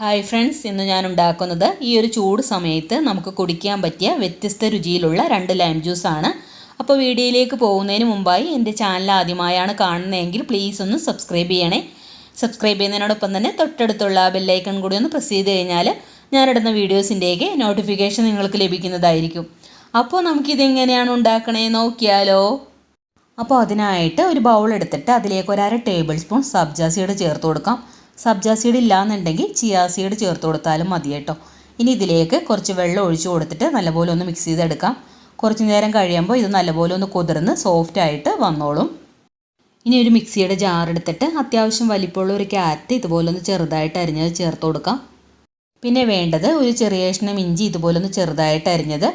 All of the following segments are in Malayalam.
ഹായ് ഫ്രണ്ട്സ് ഇന്ന് ഞാൻ ഉണ്ടാക്കുന്നത് ഈ ഒരു ചൂട് സമയത്ത് നമുക്ക് കുടിക്കാൻ പറ്റിയ വ്യത്യസ്ത രുചിയിലുള്ള രണ്ട് ലൈം ജ്യൂസാണ് അപ്പോൾ വീഡിയോയിലേക്ക് പോകുന്നതിന് മുമ്പായി എന്റെ ചാനൽ ആദ്യമായാണ് കാണുന്നതെങ്കിൽ പ്ലീസ് ഒന്ന് സബ്സ്ക്രൈബ് ചെയ്യണേ. സബ്സ്ക്രൈബ് ചെയ്യുന്നതിനോടൊപ്പം തന്നെ തൊട്ടടുത്തുള്ള ബെല്ലൈക്കൺ കൂടി ഒന്ന് പ്രസ് ചെയ്ത് കഴിഞ്ഞാൽ ഞാനിടുന്ന വീഡിയോസിന്റെയൊക്കെ നോട്ടിഫിക്കേഷൻ നിങ്ങൾക്ക് ലഭിക്കുന്നതായിരിക്കും. അപ്പോൾ നമുക്കിതെങ്ങനെയാണ് ഉണ്ടാക്കണേ നോക്കിയാലോ. അപ്പോൾ അതിനായിട്ട് ഒരു ബൗൾ എടുത്തിട്ട് അതിലേക്ക് ഒരു അര ടേബിൾ സ്പൂൺ സബ്ജാസിയുടെ ചേർത്ത് കൊടുക്കാം. സബ്ജാ സീഡ് ഇല്ലാന്നുണ്ടെങ്കിൽ ചിയാ സീഡ് ചേർത്ത് കൊടുത്താലും മതി കേട്ടോ. ഇനി ഇതിലേക്ക് കുറച്ച് വെള്ളം ഒഴിച്ചു കൊടുത്തിട്ട് നല്ലപോലെ ഒന്ന് മിക്സ് ചെയ്തെടുക്കാം. കുറച്ച് നേരം കഴിയുമ്പോൾ ഇത് നല്ലപോലെ ഒന്ന് കുതിർന്ന് സോഫ്റ്റ് ആയിട്ട് വന്നോളും. ഇനി ഒരു മിക്സിയുടെ ജാർ എടുത്തിട്ട് അത്യാവശ്യം വലിപ്പമുള്ള ഒരു ക്യാരറ്റ് ഇതുപോലെ ഒന്ന് ചെറുതായിട്ട് അരിഞ്ഞത് ചേർത്ത് കൊടുക്കാം. പിന്നെ വേണ്ടത് ഒരു ചെറിയ കഷ്ണം ഇഞ്ചി ഇതുപോലെ ഒന്ന് ചെറുതായിട്ട് അരിഞ്ഞത്.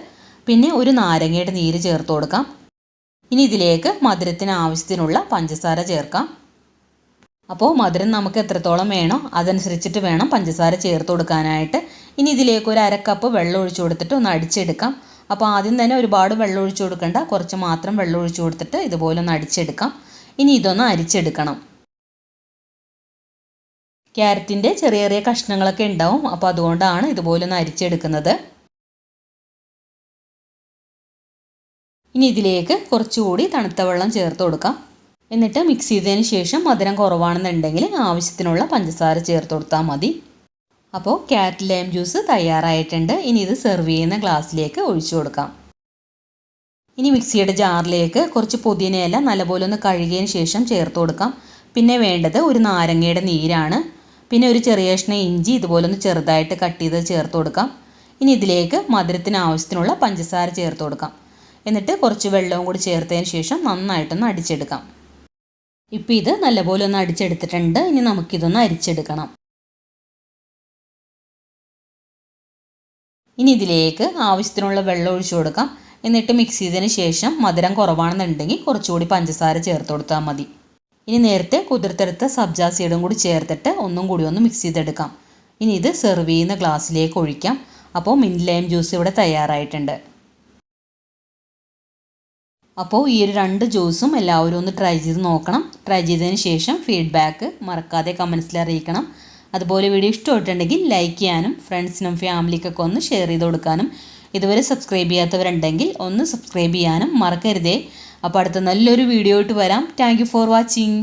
പിന്നെ ഒരു നാരങ്ങയുടെ നീര് ചേർത്ത് കൊടുക്കാം. ഇനി ഇതിലേക്ക് മധുരത്തിന് ആവശ്യത്തിനുള്ള പഞ്ചസാര ചേർക്കാം. അപ്പോൾ മധുരം നമുക്ക് എത്രത്തോളം വേണോ അതനുസരിച്ചിട്ട് വേണം പഞ്ചസാര ചേർത്ത് കൊടുക്കാനായിട്ട്. ഇനി ഇതിലേക്ക് ഒരു അരക്കപ്പ് കപ്പ് വെള്ളം ഒഴിച്ചു കൊടുത്തിട്ട് ഒന്ന് അടിച്ചെടുക്കാം. അപ്പോൾ ആദ്യം തന്നെ ഒരുപാട് വെള്ളം ഒഴിച്ചു കൊടുക്കണ്ട. കുറച്ച് മാത്രം വെള്ളം ഒഴിച്ചു കൊടുത്തിട്ട് ഇതുപോലെ ഒന്ന് അടിച്ചെടുക്കാം. ഇനി ഇതൊന്ന് അരിച്ചെടുക്കണം. ക്യാരറ്റിന്റെ ചെറിയ ചെറിയ കഷ്ണങ്ങളൊക്കെ ഉണ്ടാവും. അപ്പോൾ അതുകൊണ്ടാണ് ഇതുപോലെ ഒന്ന് അരിച്ചെടുക്കുന്നത്. ഇനി ഇതിലേക്ക് കുറച്ചുകൂടി തണുത്ത വെള്ളം ചേർത്ത് കൊടുക്കാം. എന്നിട്ട് മിക്സ് ചെയ്തതിന് ശേഷം മധുരം കുറവാണെന്നുണ്ടെങ്കിൽ ആവശ്യത്തിനുള്ള പഞ്ചസാര ചേർത്ത് കൊടുത്താൽ മതി. അപ്പോൾ ക്യാരറ്റ് ലൈം ജ്യൂസ് തയ്യാറായിട്ടുണ്ട്. ഇനി ഇത് സെർവ് ചെയ്യുന്ന ഗ്ലാസ്സിലേക്ക് ഒഴിച്ചു കൊടുക്കാം. ഇനി മിക്സിയുടെ ജാറിലേക്ക് കുറച്ച് പുതിനയില നല്ലപോലെ ഒന്ന് കഴുകിയതിന് ശേഷം ചേർത്ത് കൊടുക്കാം. പിന്നെ വേണ്ടത് ഒരു നാരങ്ങയുടെ നീരാണ്. പിന്നെ ഒരു ചെറിയ കഷ്ണം ഇഞ്ചി ഇതുപോലെ ഒന്ന് ചെറുതായിട്ട് കട്ട് ചെയ്ത് ചേർത്ത് കൊടുക്കാം. ഇനി ഇതിലേക്ക് മധുരത്തിന് ആവശ്യത്തിനുള്ള പഞ്ചസാര ചേർത്ത് കൊടുക്കാം. എന്നിട്ട് കുറച്ച് വെള്ളവും കൂടി ചേർത്തതിന് ശേഷം നന്നായിട്ടൊന്ന് അടിച്ചെടുക്കാം. ഇപ്പോൾ ഇത് നല്ലപോലെ ഒന്ന് അടിച്ചെടുത്തിട്ടുണ്ട്. ഇനി നമുക്കിതൊന്ന് അരിച്ചെടുക്കണം. ഇനി ഇതിലേക്ക് ആവശ്യത്തിനുള്ള വെള്ളം ഒഴിച്ചു കൊടുക്കാം. എന്നിട്ട് മിക്സ് ചെയ്തതിന് ശേഷം മധുരം കുറവാണെന്നുണ്ടെങ്കിൽ കുറച്ചുകൂടി പഞ്ചസാര ചേർത്ത് കൊടുത്താൽ മതി. ഇനി നേരത്തെ കുതിർത്തെടുത്ത സബ്ജാ സീഡും കൂടി ചേർത്തിട്ട് ഒന്നും കൂടി ഒന്ന് മിക്സ് ചെയ്തെടുക്കാം. ഇനി ഇത് സെർവ് ചെയ്യുന്ന ഗ്ലാസ്സിലേക്ക് ഒഴിക്കാം. അപ്പോൾ മിന്റ് ലൈം ജ്യൂസ് ഇവിടെ തയ്യാറായിട്ടുണ്ട്. അപ്പോൾ ഈ ഒരു രണ്ട് ജ്യൂസും എല്ലാവരും ഒന്ന് ട്രൈ ചെയ്ത് നോക്കണം. ട്രൈ ചെയ്തതിന് ശേഷം ഫീഡ്ബാക്ക് മറക്കാതെ കമൻസിൽ അറിയിക്കണം. അതുപോലെ വീഡിയോ ഇഷ്ടമായിട്ടുണ്ടെങ്കിൽ ലൈക്ക് ചെയ്യാനും ഫ്രണ്ട്സിനും ഫാമിലിക്കൊക്കെ ഒന്ന് ഷെയർ ചെയ്ത് കൊടുക്കാനും ഇതുവരെ സബ്സ്ക്രൈബ് ചെയ്യാത്തവരുണ്ടെങ്കിൽ ഒന്ന് സബ്സ്ക്രൈബ് ചെയ്യാനും മറക്കരുതേ. അപ്പോൾ അടുത്ത നല്ലൊരു വീഡിയോ ആയിട്ട് വരാം. Thank for watching